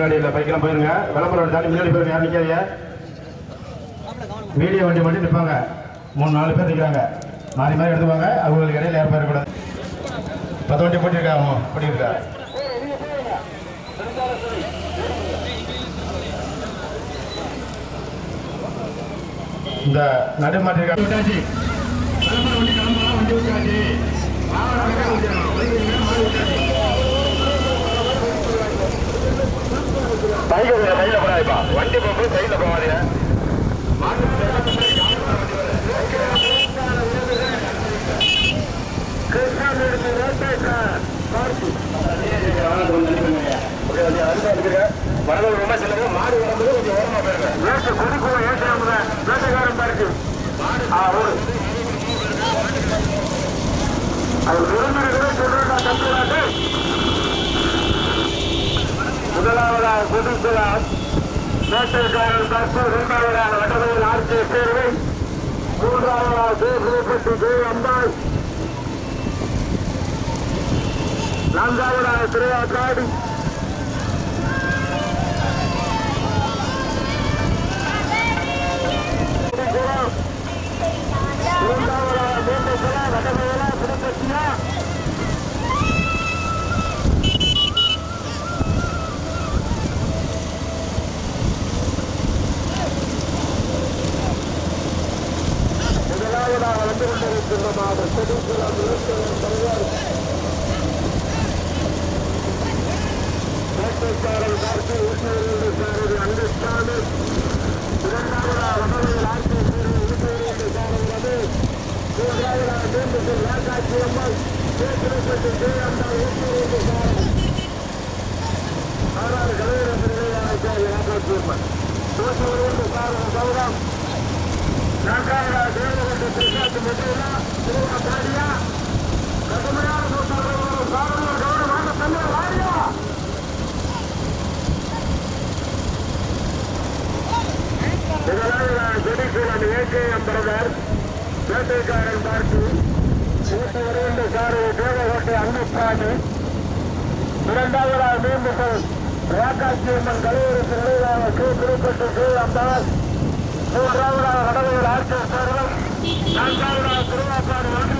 முன்னாடி இல்லை பைக்கெல்லாம் போயிருங்க. விளம்பரம் தாண்டி முன்னாடி போயிருங்க யாரும் நிற்காதீங்க மீடியா வண்டி மட்டும் நிற்பாங்க. மூணு நாலு பேர் நிற்கிறாங்க மாறி மாறி எடுத்துவாங்க அவங்களுக்கு இடையில யாரும் போயிடக்கூடாது பத்து வண்டி போட்டிருக்காங்க போட்டிருக்கா இந்த நடுமாட்டிருக்காங்க விட்டாச்சு. வண்டி கிளம்பலாம் வண்டி விட்டாச்சு வாகனம் விட்டாச்சு. பைக்கு கையில போடாதுப்பா வண்டி போகும்போது கையில போகாதீங்க. வரது ரொம்ப சிலரு மாடு வரும்போது கொஞ்சம் ஓரமா போயிருங்க. வேட்டு கொடிக்குள்ள ஏற்றாம வேட்டைக்காரன் பாருக்கு. அது விருந்தினர்களே சொல்றா தப்பு முதலாவதாக புதுசுலாம் வேட்டைக்காரன் பஸ் இரண்டாவதாக வடமையில் ஆட்சிய சேர்வை. மூன்றாவதாக தேசியப்பட்டி ஜெய அம்பாள். நான்காவதாக திருவாக்காடு வேட்டைக்காரன் பார்த்து வீட்டு வருகின்ற சாரு தேவகோட்டை அங்கஸ்தானி இரண்டாவதாக மீண்டும் ராக்காட்சி அம்மன் கலைவரி நிலையாக கே திருப்பட்டு கே அம்பாஸ் மூன்றாவதாக கடவுள் ஆட்சியர் சேர்வம் நான்காவதாக திருவாப்பாடு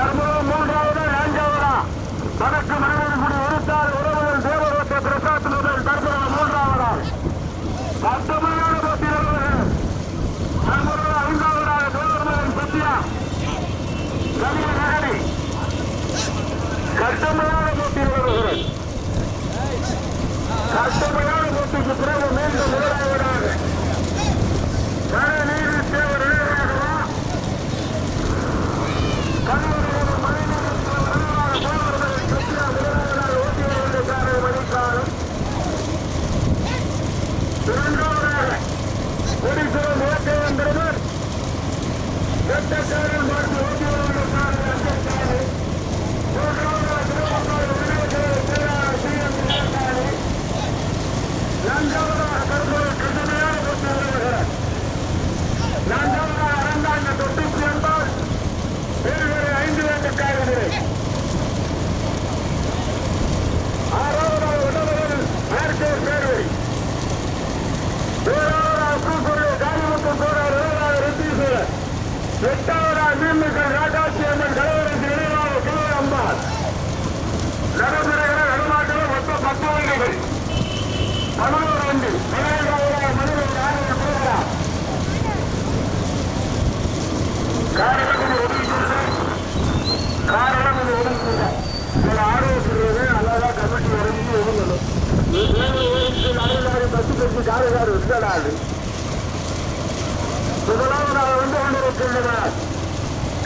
தர்மபுரம் மூன்றாவது நான்காவதா? வடக்கு மனிதகுடி உறுத்தார் உறவுகள் தேவரோட்ட பிரசாத் முதல் தர்மபுரம் மூன்றாவதா? பத்தொன்பதான போட்டி நிலவுகிறது தர்மபுரம் ஐந்தாவதாக தேவர்மகன் சத்யா கவிய நகரி. கஷ்டமான போட்டி நிலவுகிறது கஷ்டமான போட்டிக்கு பிறகு மீண்டும் முதலாவதாக கரநீர் தேவர் இளையராகவா கல்லூரியில் மனிதனுக்கு முதலாக தேவர்கள் சத்யா முதலாவதாக ஓட்டி வருகின்றார்கள் மணிக்காலம் இரண்டாவதாக கொடிசுரம் ஓகேவன் பிரதர் வெட்டக்காரன் பார்த்து ஓட்டியுள்ள சாரதி அங்கஸ்தானி மூன்றாவதாக திருவம்பாடு விநாயகர் பேராளர் சி எம் விநாயகாரி நான்காவதாக கருப்பூர் கடுமையான கொண்டு வருகிறார் நான்காவதாக அரந்தாங்க தொட்டிக்கு என்பால் வேறு வேறு ஐந்து வேண்டுக்காரர்களே ஆறாவதாக உடவர்கள் ஆர்கே சேர்வை ஏழாவதாக பூக்குரிய காளிமுத்து போரார் ஏழாவது ரெட்டீஸ்வரர் எட்டாவதாக மீன்மிக்கல் ராஜாட்சி அம்மன் கலவரத்து நினைவாக கிளை அம்பாள். நடைமுறைகளை நடுமாட்டில் மொத்தம் பத்து வண்டிகள் பதினோரு வண்டி பதினைந்தாவதாக மனிதன் ஆணைய திருவிழா காரணம் இது ஒதுக்கீடு காரணம் இது ஒதுக்கீடு சில ஆரோக்கியது அல்லாதான் கமிட்டி ஒதுங்கணும் பத்து பத்து காலகாரு இருந்தாடு முதலாவதாக வந்து கொண்டிருக்கின்றனர்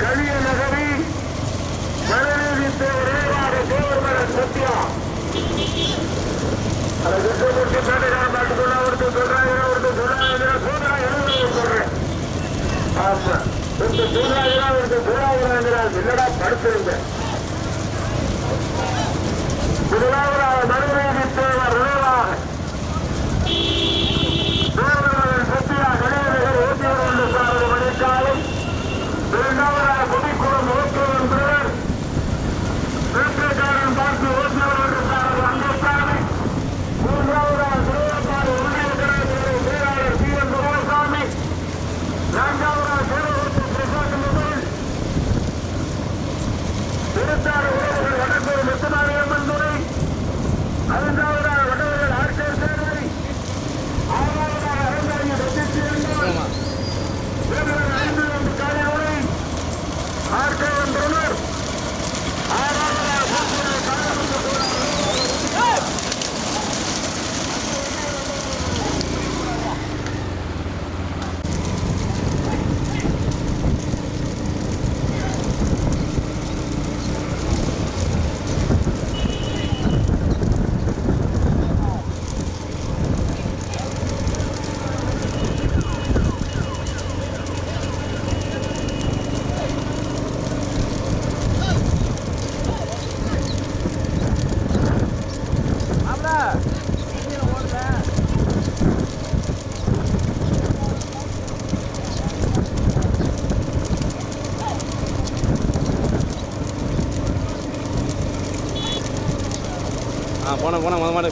கலிய நகரி மனநீதி தேவர் தேவர்மலன் சத்யா. அதை விட்டு பேட்டைக்காரன் பாட்டு சொன்னா ஒருத்தர் சொல்றாங்க ஒருத்தர் சொல்றாங்க சோதனா எழுதுறது சொல்றேன். ஆமா. ஒருத்தர் சொல்றாங்க ஒருத்தர் சொல்றாங்க இல்லடா படுத்துருங்க முதலாவதாக மனநீதி தேவர் நினைவாக தேவர்மலன் சத்யா கலியநகர் ஓட்டியவர் என்று சாரது மணிக்காலம் இரண்டாவதாக குடிக்குளம் ஓட்டுவன் பிரதர் வேட்டைக்காரன் பார்த்து ஓட்டியவர் என்று சாரது அங்கஸ்தானி மூன்றாவதாக திருவப்பாடு உருளையக்கராஜரை பேராளர் சி என் குருவசாமி நான்காவதாக சேவகத்து பிரசாத் முதல் திருத்தாறு உறவுகள் வடக்கூர் முத்துமாரியம்மன் துறை ஐந்தாவதாக வடவர்கள் ஆட்சியர் சேவை ஆறாவதாக அறந்தாங்கி ரசித்து இருந்தார் வேறுவர் ஐந்து வந்து காலையுறை ஆர்கேவன் பிரமர் ஆறாவதாக பூக்குழல் கலாமுத்து போராட்டம் ஆ போன போன முத மாடு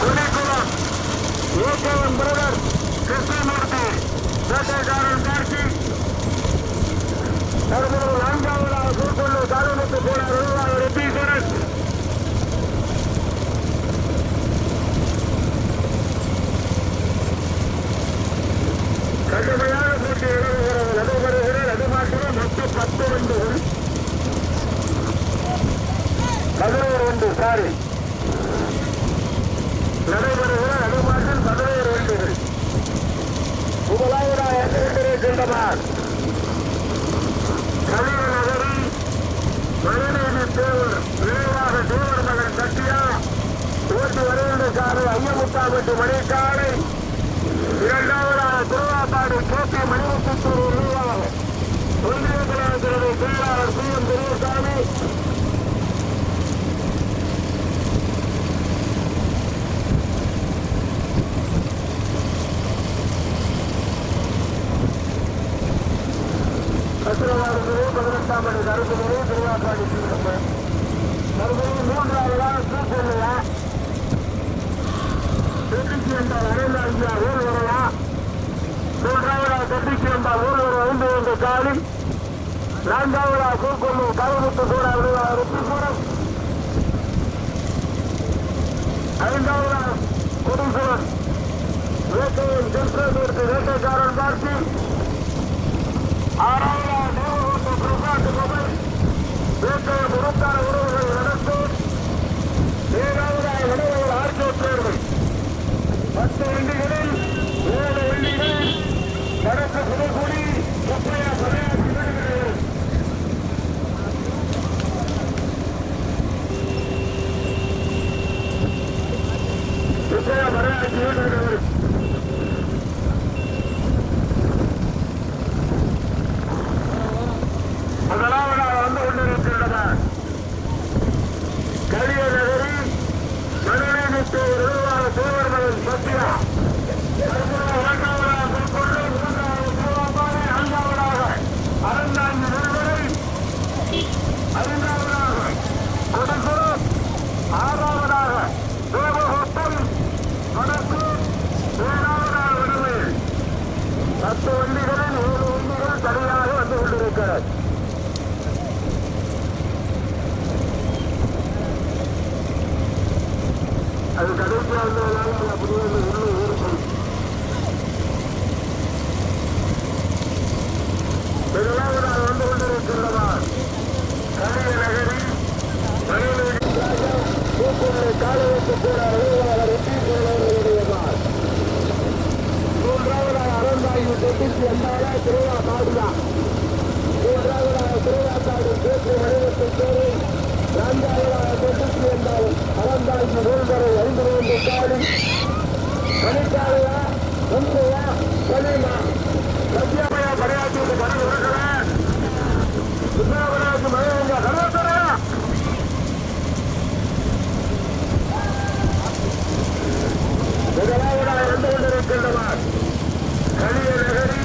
குடிக்குளம் ஏகேவன் பிரதர் கிருஷ்ணமூர்த்தி வேட்டைக்காரன் கார்த்தி தருமபுரி நான்காவதாக திருக்கொள்ளூர் காலமுத்து போன நிர்வாக ரெட்டீஸ்வரன் கடுமையான போட்டி நடைபெறுகிறது நடைபெறுகிற நடுமாட்டில் மொத்தம் பத்து வண்டிகள் பதினோரு வண்டி சாரி நடைபெறுகிற நடுமாட்டில் பதினோரு வண்டிகள் முதலாவதாக இருக்கின்றனர் கலிய நகரி மழைநீதி தேவர் விரைவாக தேவர் மகன் சட்டியா ஓட்டி வருகின்ற சாலை ஐயமுத்தாம்பட்டு மணிக்காலை இரண்டாவதாக திருவாப்பாடு கேபி மணிமுத்தூர் நிர்வாக ஒன்றிய கலாச்சார செயலாளர் சி எம் பெரியசாமி கத்திரவாடு பதினெட்டாம் மணி கருத்து முறை திருவாப்பாடி மறுபடியும் மூன்றாவதாக பூப்பொல்லையா தொட்டிக்கு என்றால் அரைந்தாங்கியா ஊர் வரலா மூன்றாவதாக தொட்டிக்கு என்றால் ஊர் வர ஐந்து என்ற காலி நான்காவதாக பூக்கொல்லு கருமுத்து கூட ருத்திபுரம் ஐந்தாவதாக கொடிசுவன் வேட்டையின் கிருஷ்ணமூர்த்தி வேட்டைக்காரன் பார்த்தி ஆறாவது தேவகோட்டை பிரசாத் கோவில் வேட்டையில் உருத்தான உறவுகள் நடத்து ஏழாவது உணவுகள் ஆர்ஜோற்றவர்கள் பத்து வண்டிகளில் ஏழு வண்டிகளில் நடத்த புதுக்குடி சுப்பையா சபையாற்றி விடுகிறது சுப்பையா சபையாற்றி விடுகிறது முதலாவதாக வந்து கொண்டிருக்கின்றன கலிய நகரி மனுநீதிக்கு நிர்வாக தேவர்களின் சத்தியா தற்போது இரண்டாவதாக திருக்கொள்ளை மூன்றாவது திருவாப்பாறை ஐந்தாவதாக அறந்தாங்கி நிறுவனை ஐந்தாவதாக கொடுக்குளம் ஆறாவதாக தேவகோட்டம் வடக்கு ஏழாவதாக விடுமை பத்து வண்டிகளில் ஏழு வண்டிகள் தனியாக வந்து கொண்டிருக்கிறது அது கடைசியாக இருந்தாலும் அப்படியே உள்ள ஊருக்கும் முதலாவதாக வந்து கொண்டிருக்கின்றதா கலிய நகரி தூக்குமுறை காலவைக்கு கூட அலுவலர் வெற்றி பெறுவதையுடையதார் மூன்றாவதாக அறந்தாயு தொட்டிக்கு எந்தாரா திருவா மாடுதா மூன்றாவதாக திருவாத்தாடு பேச்சு வடிவத்தில் பேரு நான்காவதாக தொட்டிக்கு எந்தாலும் அறந்தாயு நூல்வரை ஐந்து மூன்று காலம் மணிக்காலையா முந்தையா கலிமா சத்யாமையா படையாற்றிக்கு பணம் இருக்கிற சுண்ணாவராஜு மழைங்க கருவத்தரையா முதலாவதாக வந்து கொண்டிருக்கின்றனர் கலிய நகரி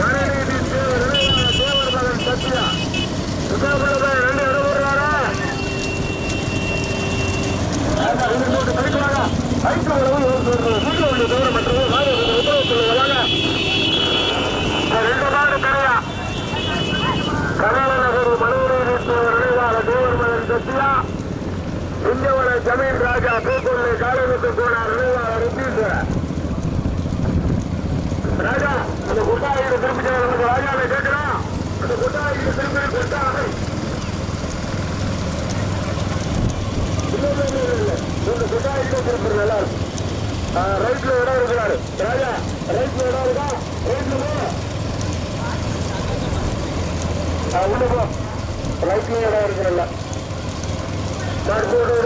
மனநீதி தேவர் நிலையான தேவர் மகன் சத்யா சுதாபுரத்தை ரெண்டு இடம் வருவாரா படிக்கலாங்க ஐந்து உறவு வீட்டில் உள்ள தவிர மற்றது வாங்க உத்தரவு சொல்லுவாங்க ரெண்டு நாடு கரையா கனக நகர் மனநீதி தேவர் நிலையான தேவர் மகன் சத்யா இந்தியவன ஜமீன் ராஜா பூக்கொள்ளை காலத்துக்கு போனார் நினைவாக ரித்தீஸ்வரர் ராஜா அந்த குட்டாயிட்டு திருப்பி நமக்கு ராஜாவை கேட்கிறான் அந்த குட்டாயிட்டு திருப்பி குட்டாவை இல்ல இல்ல இல்ல இல்ல இந்த குட்டாயிட்டு திருப்பி நல்லா இருக்கும் ரைட்ல இடம் இருக்கிறாரு. ராஜா ரைட்ல இடம் இருக்கா? ரைட்ல போ. உள்ள போ. ரைட்ல இடம் இருக்கிறல்ல. தற்போது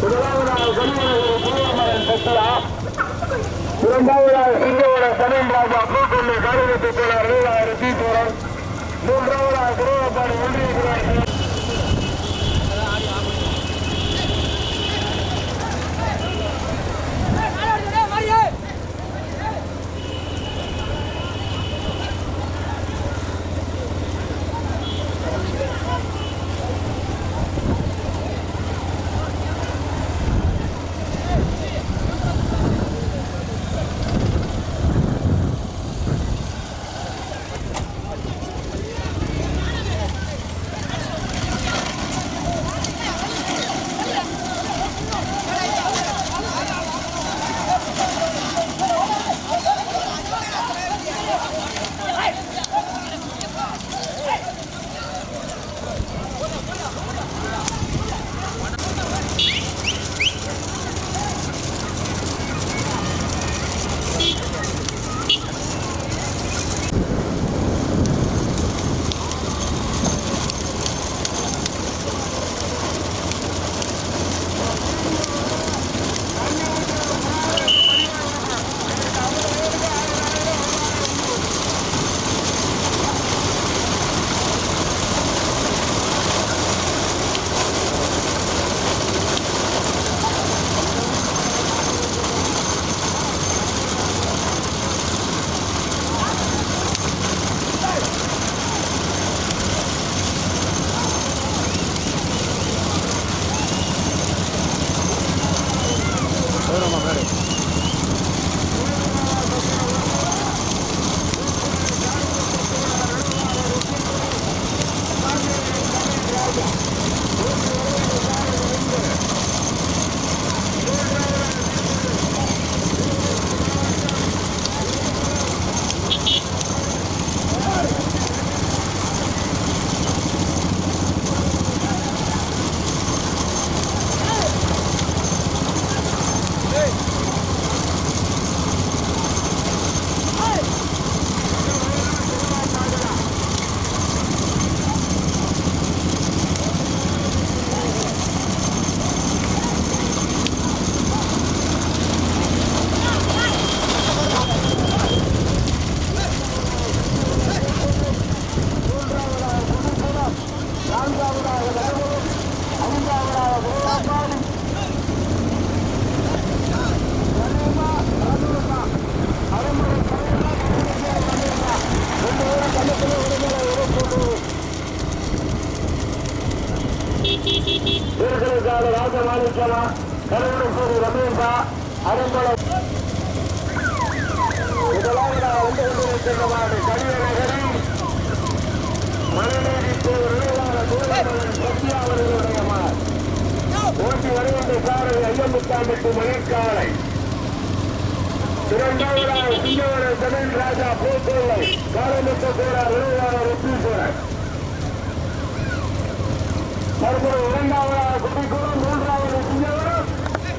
முதலாவதாக கல்வியாளர் புதுவமரன் சத்யா இரண்டாவதாக சிங்கோட சனீன் ராஜா பூக்கொண்டு காரியத்தை போல மூன்றாவதாக திருவப்பாடு ஒன்றிய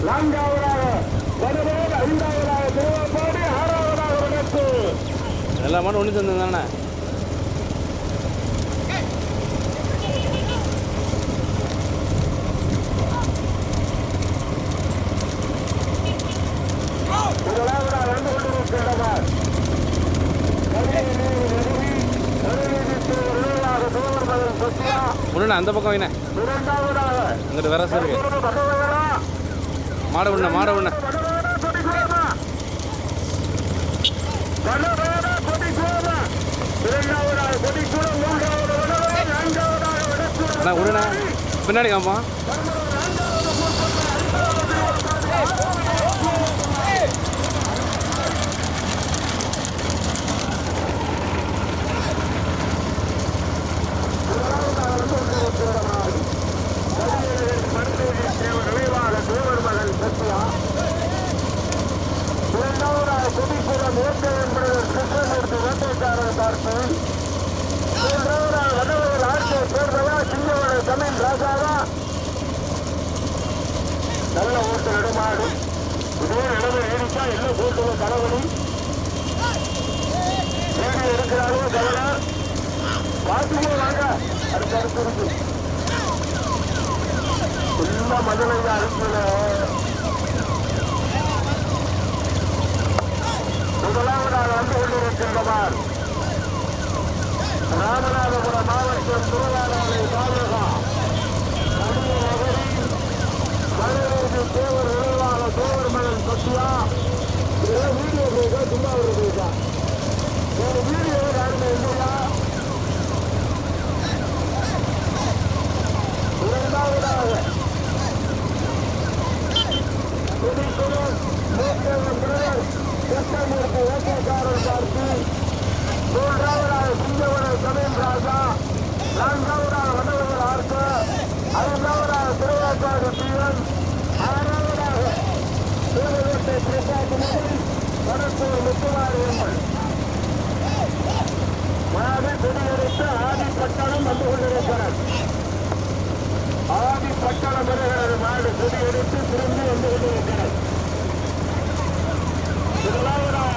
நான்காவதாக ஐந்தாவதாக ஆறாவதாக வடக்கு எல்லா மாடும் ஒன்று சேர்ந்து தானே அந்த பக்கம் வைண்ணே. இங்கிட்டு வேற சார் இருக்கு மாடை விடுண்ணே மாடை விடுண்ணே அண்ணா விடுண்ணே பின்னாடி காப்போம் நல்ல ஓட்டு நடுமாடு இதே இடவு ஏறிச்சா என்ன போட்டுவ தலைவலி ஏறி இருக்கிறாரோ கவனம் பார்த்துக்கோ வாங்க அடுத்து அடுத்து இருக்கு ஃபுல்லா மதுரை அனுப்பின முதலாவதாக வந்து கொண்டிருக்கின்றவர் ராமநாதபுரம் மாவட்டம் திருவாரூரை தாலுகா கடிய நகரில் மதுரைக்கு தேவர் நினைவாக தேவர் மகன் சத்யா இதெல்லாம் வீடியோ பேசா சும்மா ஒரு பேசா ஒரு வீடியோ யாருமே இல்லையா இரண்டாவதாக குடிக்குளம் மூத்தவன் பிரதர் கிருஷ்ணமூர்த்தி ஓட்டக்காரன் பார்த்து மூன்றாவதாக சிங்கவன தமிழ் ராஜா நான்காவதாக வடவர்கள் ஆர்க்க ஐந்தாவதாக திருவாக்காடு தீவன் ஆறாவதாக திருவள்ளத்தை பிரசாத் மகன் வடக்கூர் முத்துமாரியம்மன் மாடு கொடியெடுத்து ஆதிப்பட்டணம் வந்து கொண்டிருக்கிறார் ஆதிப்பட்டணம் வருகிறது மாடு திரும்பி வந்து கொண்டிருக்கிறார் முதலாவதாக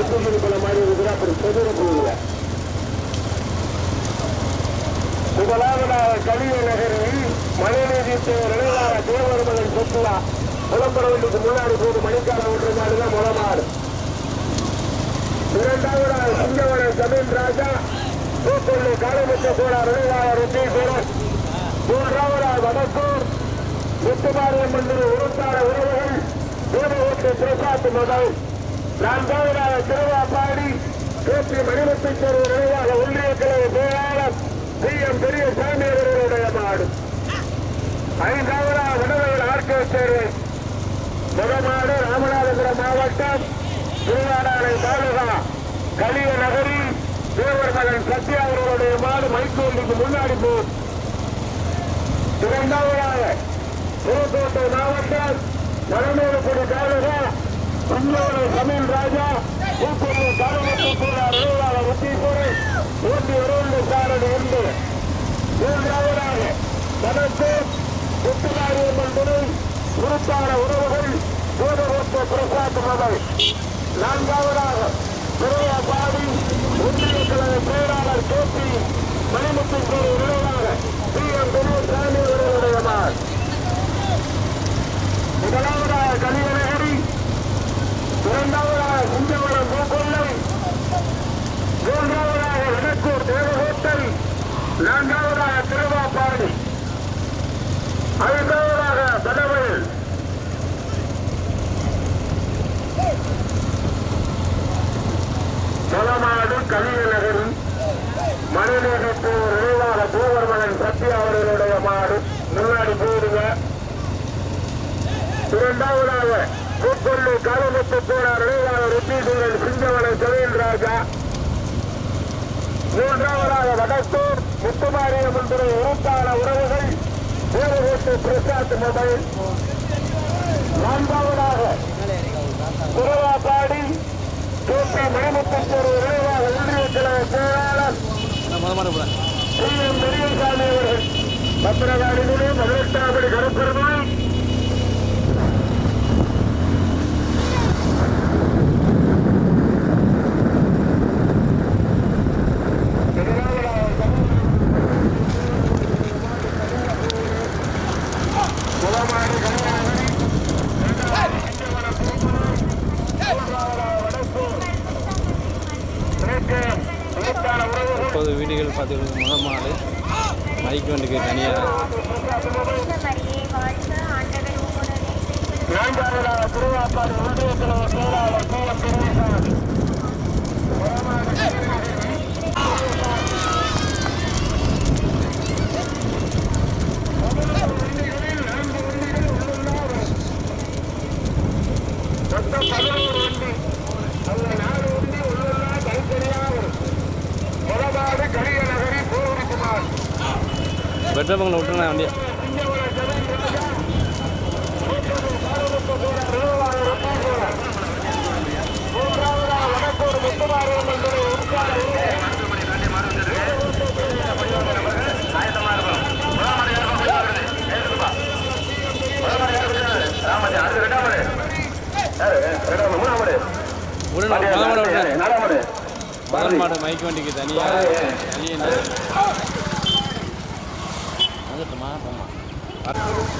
மருத்துவமனை தர்பூசணி மாதிரி இருக்கிற அப்படி செதுர போகல முதலாவதாக கலிய நகரில் மழைநீதி நிலைவார தேவர்மகன் சுற்றுலா. புலம்பரவண்டிக்கு முன்னாடி போது மணிக்காக ஓட்டுறதால தான் முளமாடு. இரண்டாவதாக சிங்கவன தமிழ் ராஜா பூக்கொள்ளி காலமிட்ட கோடா நிலைவார ருத்தீஸ்வரன் மூன்றாவதாக வடக்கூர் முத்துமாரியம்மன் மந்திரி உருத்தார உறவுகள் தேவகோட்டை பிரசாத் மகள். நான்காவதாக திருவாப்பாடி கேபி மணிமுத்துச்சேரி நினைவாக ஒன்றிய கிளை செயலாளர் சி எம் பெரியசாமி அவர்களுடைய மாடு. ஐந்தாவதாக விடுதலை ஆர்கேச்சேரி முதமாடு ராமநாதபுரம் மாவட்டம் திருவாடானை தாலுகா கலிய நகரி தேவர் மகன் சத்யா அவர்களுடைய மாடு மைக்கோலுக்கு முன்னாடி போ. இரண்டாவதாக புதுக்கோட்டை மாவட்டம் மணமேலுக்குடி தாலுகா சுந்தோட தமிழ் ராஜா தூத்துக்குடி கூட அலுவலாளர் உத்தீஸ்வரன் ஊட்டி இரண்டு சாரதி உண்டு மூன்றாவதாக தனக்கு முத்துமாரியம்மன் துணை உறுப்பான உறவுகள் சூதகோட்ட பிரசாத் மகள். நான்காவதாக திருவாபாடி ஒன்றிய கழக செயலாளர் கே பி மணிமுத்தின் நினைவாக பி எம் பெரியசாமி அவர்களுடைய மகள். முதலாவதாக கலியநகரி இரண்டாவதாக குஞ்சவரம் பூக்கொள்ளை மூன்றாவதாக வடக்கூர் தேவகோட்டல் நான்காவதாக திருவாப்பாடி. ஐந்தாவதாக தடவல் மலமாடு கலியநகரி மணிநீதிப்பு நினைவாக பூவர்மகன் சத்யா அவர்களுடைய மாடு முன்னாடி போடுங்க. இரண்டாவதாக காலமுத்து போனார். நினைவாக ருத்தீஸ்வரன் சிங்கவனை ஜெயன் ராஜா. மூன்றாவதாக வடக்கூர் முத்துமாரியம்மன் துறை உறுப்பான உறவுகள் தேவகோட்டை பிரசாத் மொபைல். நான்காவதாக திருவாப்பாடி கேபி மணிமுத்தூர் நினைவாக ஒன்றிய கழக செயலாளர் நான் எம். பெரியசாமி அவர்கள். பத்திரகாளி துணை பதினெட்டாம் கருப்பெருமை முப்பது வீடுகள் பார்த்துக்கிட்டு முத மாடு மைக் வண்டிக்கு தனியாக மரியே வாழ்க ஆண்டவர் உங்களுடன் நான்காவதாக திருவாப்பாடு ஒன்றிய கழக செயலாளர் சி எம் பெரியசாமி மொத்தம் பதினோரு வண்டி அதுல நாலு வண்டி ஒன்னொன்னா தனித்தனியா வரும் முதலாவது கலிய நகரி பூர்ணிக்குமார் பெட்ரோல் விட்டுருண்ணா வண்டியை. மாடு மைக் வண்டிக்கு தனியாக தனியாக Para...